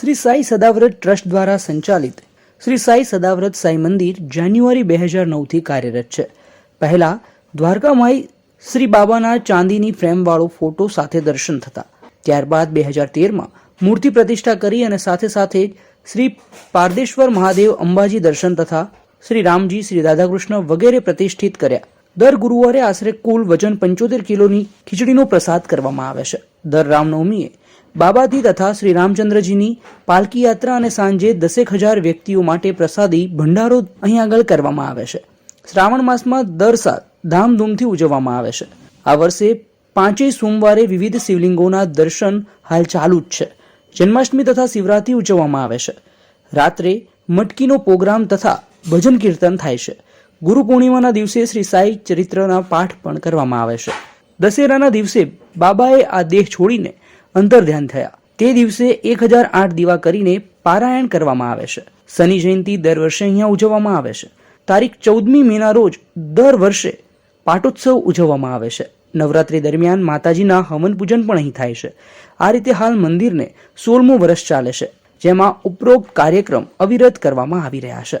Shri Sai સદાવ્રત trust દ્વારા સંચાલિત શ્રી સાઈ સદાવ્રત સાઈ મંદિર જાન્યુઆરી બે હજાર નવથી કાર્યરત છે. પહેલાં દ્વારકામાઈ શ્રી બાબાના ચાંદીની ફ્રેમવાળો ફોટો સાથે દર્શન થતા. ત્યારબાદ બે હજાર તેરમાં મૂર્તિ પ્રતિષ્ઠા કરી અને સાથે સાથે શ્રી પારદેશ્વર મહાદેવ અંબાજી દર્શન તથા શ્રી રામજી, શ્રી રાધાકૃષ્ણ વગેરે પ્રતિષ્ઠિત કર્યા. દર ગુરુવારે આશરે કુલ વજન પંચોતેર કિલોની ખીચડીનો પ્રસાદ કરવામાં આવે છે. દર રામનવમીએ બાબાજી તથા શ્રી રામચંદ્રજીની પાલકી યાત્રા અને સાંજે દસેક હજાર વ્યક્તિઓ માટે પ્રસાદી ભંડારો અહીં આગળ કરવામાં આવે છે. શ્રાવણ માસમાં દર સાલ ધામધૂમથી ઉજવવામાં આવે છે. આ વર્ષે પાંચેય સોમવારે વિવિધ શિવલિંગોના દર્શન હાલ ચાલુ જ છે. જન્માષ્ટમી તથા શિવરાત્રી ઉજવવામાં આવે છે. રાત્રે મટકીનો પ્રોગ્રામ તથા ભજન કીર્તન થાય છે. ગુરુ પૂર્ણિમાના દિવસે શ્રી સાઈ ચરિત્રના પાઠ પણ કરવામાં આવે છે. દશેરાના દિવસે બાબાએ આ દેહ છોડીને અંતર ધ્યાન થયા. તે દિવસે એક હજાર આઠ દીવા કરીને પારાયણ કરવામાં આવે છે. શનિ જયંતિ દર વર્ષે અહીંયા ઉજવવામાં આવે છે. તારીખ ચૌદમી મેના રોજ દર વર્ષે પાટોત્સવ ઉજવવામાં આવે છે. નવરાત્રી દરમિયાન માતાજીના હવન પૂજન પણ અહીં થાય છે. આ રીતે હાલ મંદિરને સોળમું વર્ષ ચાલે છે, જેમાં ઉપરોક્ત કાર્યક્રમ અવિરત કરવામાં આવી રહ્યા છે.